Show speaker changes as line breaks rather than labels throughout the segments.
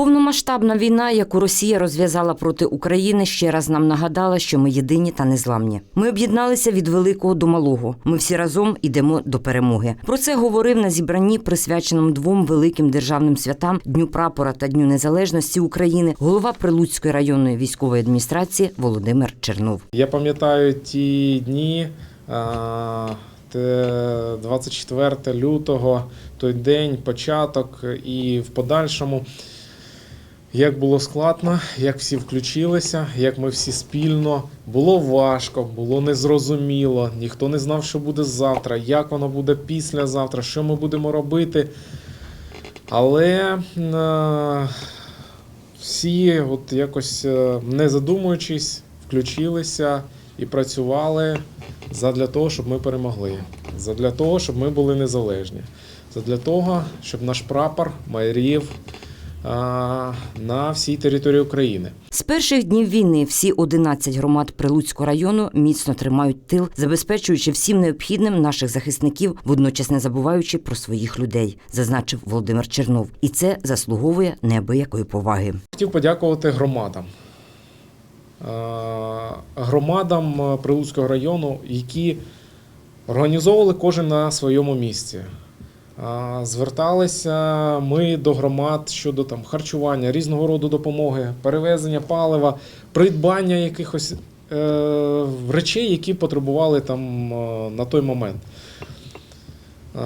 Повномасштабна війна, яку Росія розв'язала проти України, ще раз нам нагадала, що ми єдині та незламні. Ми об'єдналися від великого до малого. Ми всі разом ідемо до перемоги. Про це говорив на зібранні, присвяченому двом великим державним святам Дню прапора та Дню Незалежності України, голова Прилуцької районної військової адміністрації Володимир Чернов.
Я пам'ятаю ті дні, а, 24 лютого, той день, початок і в подальшому. Як було складно, як всі включилися, як ми всі спільно. Було важко, було незрозуміло, ніхто не знав, що буде завтра, як воно буде післязавтра, що ми будемо робити. Але е, всі, от якось е, не задумуючись, включилися і працювали задля того, щоб ми перемогли, задля того, щоб ми були незалежні, задля того, щоб наш прапор майорів а, на всій території України.
З перших днів війни всі 11 громад Прилуцького району міцно тримають тил, забезпечуючи всім необхідним наших захисників, водночас не забуваючи про своїх людей, зазначив Володимир Чернов. І це заслуговує неабиякої поваги.
Хотів подякувати громадам. Громадам е, Прилуцького району, які організовували кожен на своєму місці. Зверталися ми до громад щодо там, харчування, різного роду допомоги, перевезення палива, придбання якихось е, речей, які потребували там е, на той момент. Е,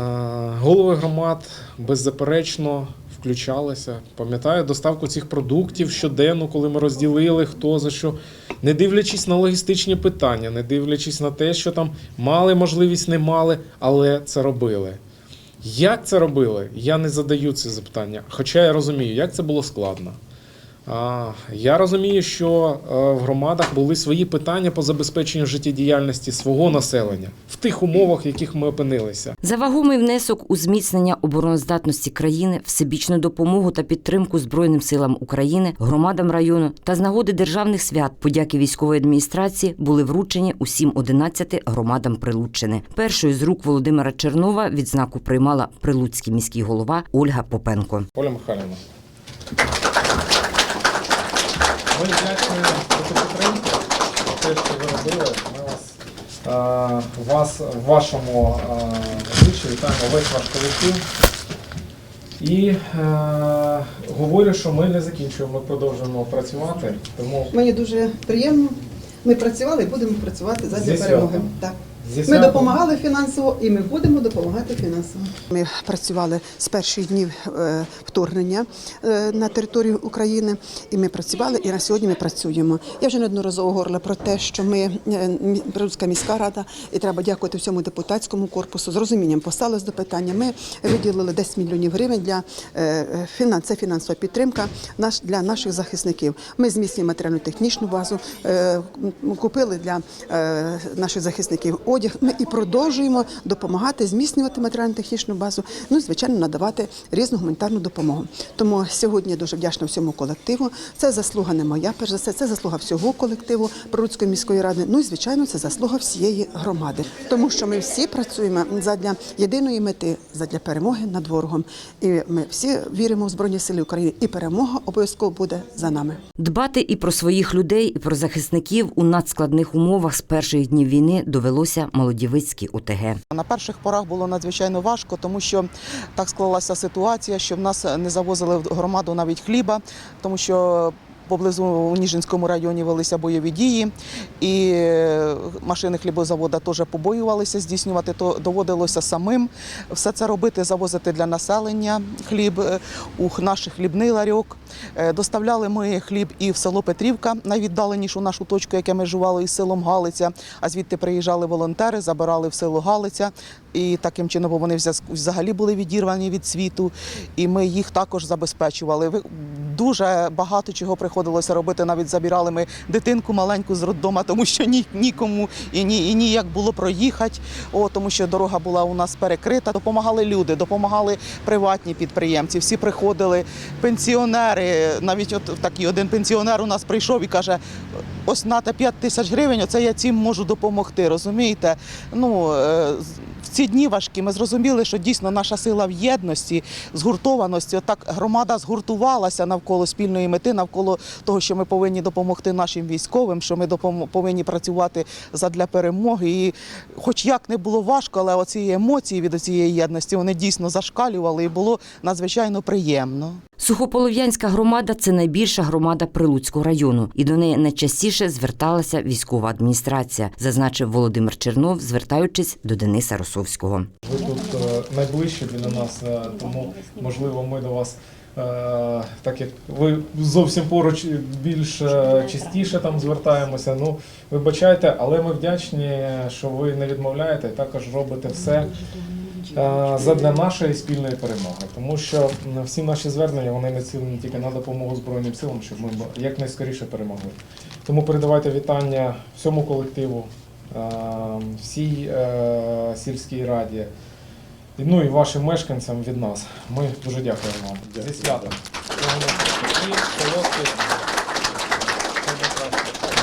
Голови громад беззаперечно включалися. Пам'ятаю доставку цих продуктів щоденно, коли ми розділили хто за що, не дивлячись на логістичні питання, не дивлячись на те, що там мали можливість, не мали, але це робили. Як це робили? Я не задаю ці запитання. Хоча я розумію, як це було складно. Я розумію, що е, в громадах були свої питання по забезпеченню життєдіяльності свого населення в тих умовах, в яких ми опинилися.
За вагомий внесок у зміцнення обороноздатності країни, всебічну допомогу та підтримку Збройним силам України, громадам району та з нагоди державних свят подяки військової адміністрації були вручені усім 11 громадам Прилуччини. Першою з рук Володимира Чернова відзнаку приймала прилуцький міський голова Ольга Попенко.
Оля Михайлівна. Ми дякуємо за підтримку, за те, що ви робили. Ми вас, е, вас в вашому е, обличчі вітаємо весь ваш колектив. І е, говорю, що ми не закінчуємо, ми продовжуємо працювати. Тому
Мені дуже приємно. Ми працювали і будемо працювати задля
Зі
перемоги.
святом.
Так.
Зі
Ми допомагали фінансово і ми будемо допомагати фінансово.
Ми працювали з перших днів е, вторгнення е, на територію України, і ми працювали, і на сьогодні ми працюємо. Я вже неодноразово говорила про те, що ми е, міська рада, і треба дякувати всьому депутатському корпусу. З розумінням поставились до питання. Ми виділили 10 мільйонів гривень для е, фінан- це фінансова підтримка наш для наших захисників. Ми зміцнюємо матеріально-технічну базу, купили для наших захисників одяг. Ми і продовжуємо допомагати зміцнювати матеріально-технічну базу. Ну і звичайно надавати різну гуманітарну допомогу. Тому сьогодні я дуже вдячна всьому колективу. Це заслуга не моя, перш за все, це заслуга всього колективу Прилуцької міської ради. Ну і звичайно, це заслуга всієї громади, тому що ми всі працюємо задля єдиної мети, задля перемоги над ворогом. І ми всі віримо в Збройні Сили України, і перемога обов'язково буде за нами.
Дбати і про своїх людей, і про захисників у надскладних умовах з перших днів війни довелося Молодівицькій ОТГ.
На перших порах було надзвичайно важко, тому що так склалася ситуація, що в нас не завозили в громаду навіть хліба, тому що. Поблизу у Ніжинському районі велися бойові дії, і машини хлібозавода теж побоювалися здійснювати, то доводилося самим все це робити, завозити для населення хліб е, у х- наш хлібний ларьок. Е, Доставляли ми хліб і в село Петрівка, найвіддаленішу нашу точку, яке межувало із селом Галиця. А звідти приїжджали волонтери, забирали в село Галиця. І таким чином бо вони взагалі були відірвані від світу, і ми їх також забезпечували. Дуже багато чого приходилося робити. Навіть забирали ми дитинку маленьку з роддома, тому що ні, нікому і ні, і ніяк було проїхати. О, тому що дорога була у нас перекрита. Допомагали люди, допомагали приватні підприємці. Всі приходили, пенсіонери. Навіть от такий один пенсіонер у нас прийшов і каже: ось нате 5 тисяч гривень, оце я цим можу допомогти. Розумієте? Ну е, в ці дні важкі ми зрозуміли, що дійсно наша сила в єдності, згуртованості. Отак громада згуртувалася навколо спільної мети, навколо того, що ми повинні допомогти нашим військовим, що ми повинні працювати задля перемоги. І хоч як не було важко, але оці емоції від цієї єдності вони дійсно зашкалювали і було надзвичайно приємно.
Сухополов'янська громада це найбільша громада Прилуцького району, і до неї найчастіше зверталася військова адміністрація, зазначив Володимир Чернов, звертаючись до Дениса Росовського.
Ви тут е, найближче біля нас, е, тому можливо ми до вас. е, Так як ви зовсім поруч більш частіше там звертаємося. Ну вибачайте, але ми вдячні, що ви не відмовляєте і також робите все задля нашої спільної перемоги. Тому що всі наші звернення вони націлені тільки на допомогу Збройним силам, щоб ми якнайскоріше перемогли. Тому передавайте вітання всьому колективу, всій е, сільській раді. І, Ну і вашим мешканцям від нас. Ми дуже дякуємо вам. Зі святом.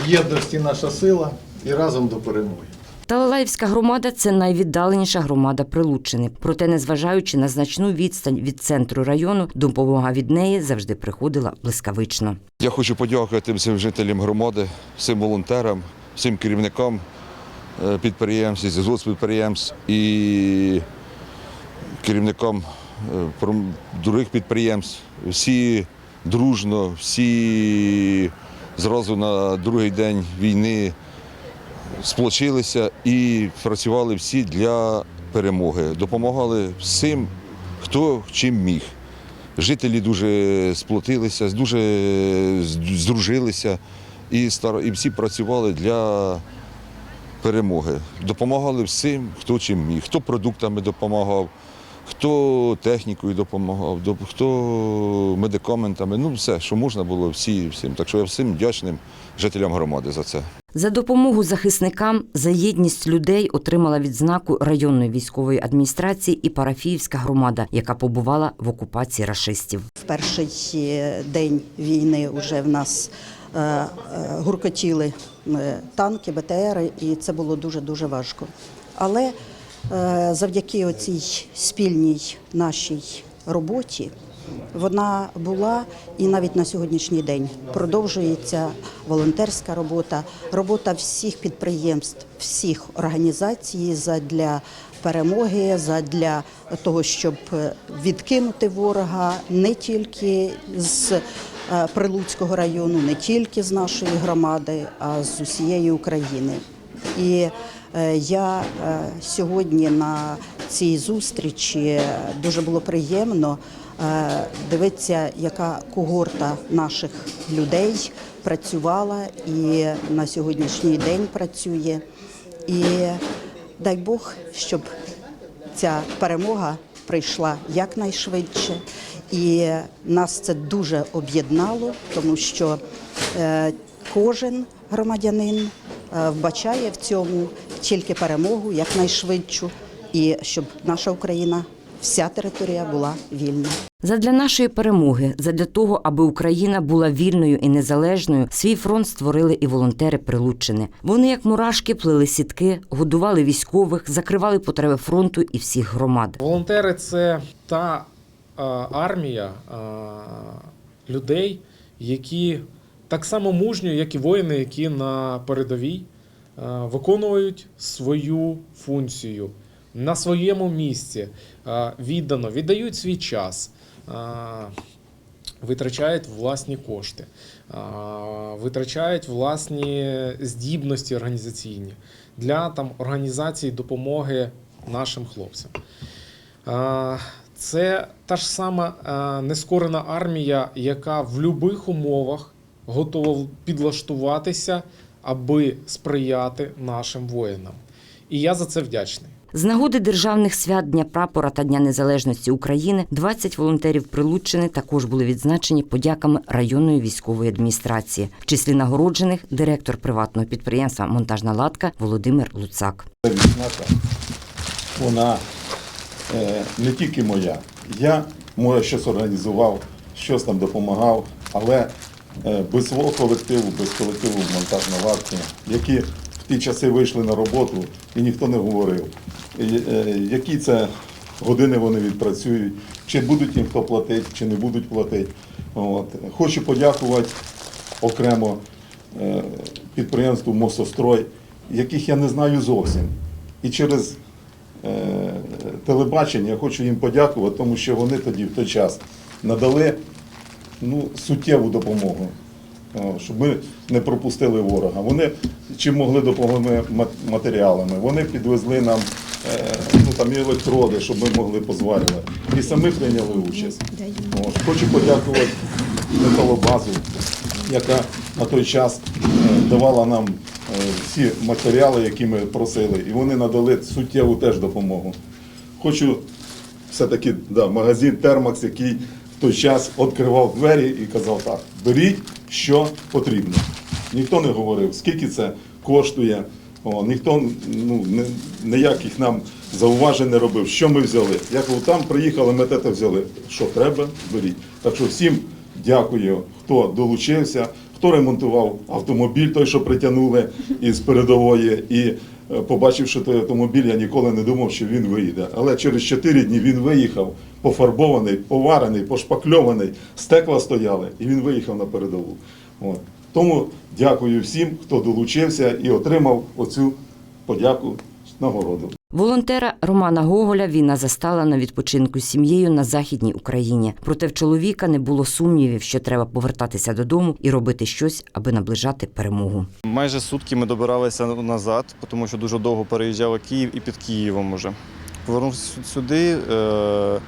Єдності наша сила і разом до перемоги.
Талалаївська громада це найвіддаленіша громада Прилуччини. Проте, незважаючи на значну відстань від центру району, допомога від неї завжди приходила блискавично.
Я хочу подякувати всім жителям громади, всім волонтерам, всім керівникам підприємств, підприємств і керівникам е, других підприємств. Всі дружно, всі зразу на другий день війни сплочилися і працювали всі для перемоги. Допомагали всім, хто чим міг. Жителі дуже сплотилися, дуже здружилися і всі працювали для перемоги. Допомагали всім, хто чим міг. Хто продуктами допомагав, хто технікою допомагав, хто медикаментами. Ну, все, що можна було, всі всім. Так що я всім вдячним жителям громади за це.
За допомогу захисникам за єдність людей отримала відзнаку районної військової адміністрації і парафіївська громада, яка побувала в окупації рашистів.
В перший е, день війни вже в нас гуркотіли е, танки, БТРи, і це було дуже-дуже важко. Але е, завдяки оцій спільній нашій роботі вона була і навіть на сьогоднішній день продовжується волонтерська робота, робота всіх підприємств, всіх організацій задля перемоги, задля того, щоб е, відкинути ворога не тільки з е, Прилуцького району, не тільки з нашої громади, а з усієї України. І е, я е, сьогодні на цій зустрічі дуже було приємно е, дивитися, яка когорта наших людей працювала і на сьогоднішній день працює. І дай Бог, щоб ця перемога прийшла якнайшвидше. І нас це дуже об'єднало, тому що е, кожен громадянин е, вбачає в цьому тільки перемогу якнайшвидшу, і щоб наша Україна, вся територія була вільна.
Задля нашої перемоги, задля того, аби Україна була вільною і незалежною, свій фронт створили і волонтери Прилуччини. Вони, як мурашки, плели сітки, годували військових, закривали потреби фронту і всіх громад.
Волонтери це та армія людей, які так само мужньо, як і воїни, які на передовій виконують свою функцію на своєму місці, е, віддано, віддають свій час. е, Витрачають власні кошти, е, витрачають власні здібності організаційні для там організації допомоги нашим хлопцям. Це та ж сама нескорена армія, яка в будь-яких умовах готова підлаштуватися, аби сприяти нашим воїнам. І я за це вдячний.
З нагоди державних свят Дня прапора та Дня Незалежності України 20 волонтерів Прилуччини також були відзначені подяками районної військової адміністрації. В числі нагороджених директор приватного підприємства Монтажна латка Володимир Луцак.
Відзнака, вона е, не тільки моя. Я може щось організував, щось там допомагав, але е, без свого колективу, без колективу монтажна варті, які в ті часи вийшли на роботу і ніхто не говорив, які це години вони відпрацюють, чи будуть їм хто платити, чи не будуть платити. От. Хочу подякувати окремо е, підприємству Мосострой, яких я не знаю зовсім. І через е, телебачення я хочу їм подякувати, тому що вони тоді в той час надали ну, суттєву допомогу, щоб ми не пропустили ворога. Вони чим могли допомогли мат- матеріалами. Вони підвезли нам е, ну, там, і електроди, щоб ми могли позварювати. І самі прийняли участь. О, хочу подякувати металобазу, яка на той час е, давала нам е, всі матеріали, які ми просили, і вони надали суттєву теж допомогу. Хочу все-таки да, магазин Термакс, який в той час відкривав двері і казав так, беріть, що потрібно. Ніхто не говорив, скільки це коштує. О, ніхто ну, ніяких нам зауважень не робив, що ми взяли. Як ви там приїхали, ми те взяли. Що треба, беріть. Так що всім дякую, хто долучився, хто ремонтував автомобіль, той, що притягнули із передової. І е, побачивши той автомобіль, я ніколи не думав, що він виїде. Але через 4 дні він виїхав пофарбований, поварений, пошпакльований, стекла стояли, і він виїхав на передову. От. Тому дякую всім, хто долучився і отримав оцю подяку нагороду.
Волонтера Романа Гоголя війна застала на відпочинку з сім'єю на західній Україні. Проте в чоловіка не було сумнівів, що треба повертатися додому і робити щось, аби наближати перемогу.
Майже сутки ми добиралися назад, тому що дуже довго переїжджали Київ і під Києвом уже. Повернувся сюди. Е-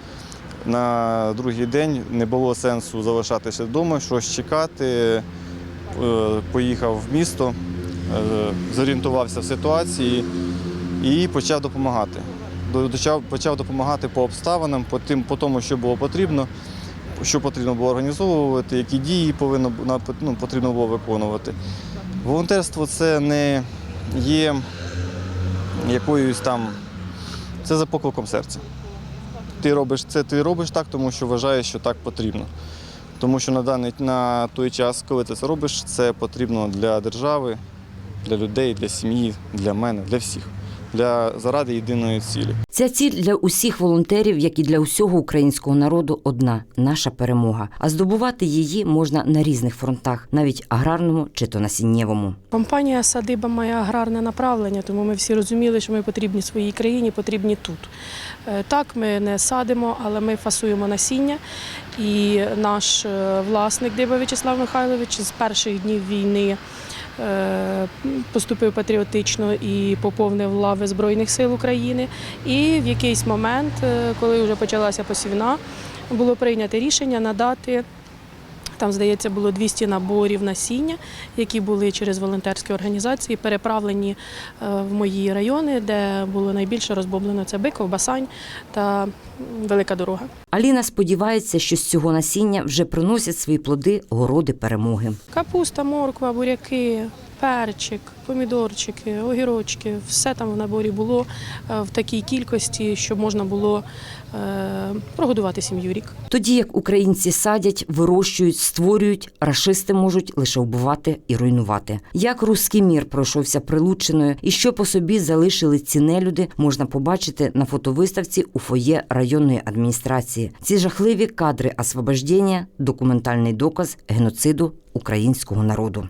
на другий день не було сенсу залишатися вдома, щось чекати. Е, поїхав в місто, е, зорієнтувався в ситуації і почав допомагати. Почав, допомагати по обставинам, по, тим, по тому, що було потрібно, що потрібно було організовувати, які дії повинно, ну, потрібно було виконувати. Волонтерство це не є якоюсь там, це за покликом серця. Ти робиш це, ти робиш так, тому що вважаєш, що так потрібно. Тому що на даний на той час, коли ти це робиш, це потрібно для держави, для людей, для сім'ї, для мене, для всіх, для заради єдиної цілі.
Ця ціль для усіх волонтерів, як і для усього українського народу, одна наша перемога. А здобувати її можна на різних фронтах, навіть аграрному чи то насіннєвому.
Компанія Садиба має аграрне направлення, тому ми всі розуміли, що ми потрібні своїй країні, потрібні тут. Е, Так, ми не садимо, але ми фасуємо насіння. І наш е, власник Диба В'ячеслав Михайлович з перших днів війни поступив патріотично і поповнив лави Збройних сил України. І в якийсь момент, е, коли вже почалася посівна, було прийнято рішення надати. Там, здається, було 200 наборів насіння, які були через волонтерські організації, переправлені е, в мої райони, де було найбільше розбоблено це Биков, Басань та Велика Дорога.
Аліна сподівається, що з цього насіння вже приносять свої плоди городи перемоги.
Капуста, морква, буряки, перчик, помідорчики, огірочки все там в наборі було е, в такій кількості, щоб можна було е, прогодувати сім'ю рік.
Тоді як українці садять, вирощують, створюють, рашисти можуть лише вбивати і руйнувати. Як руський мір пройшовся прилученою і що по собі залишили ці нелюди, можна побачити на фотовиставці у фоє районної адміністрації. Ці жахливі кадри освобождення – документальний доказ геноциду українського народу.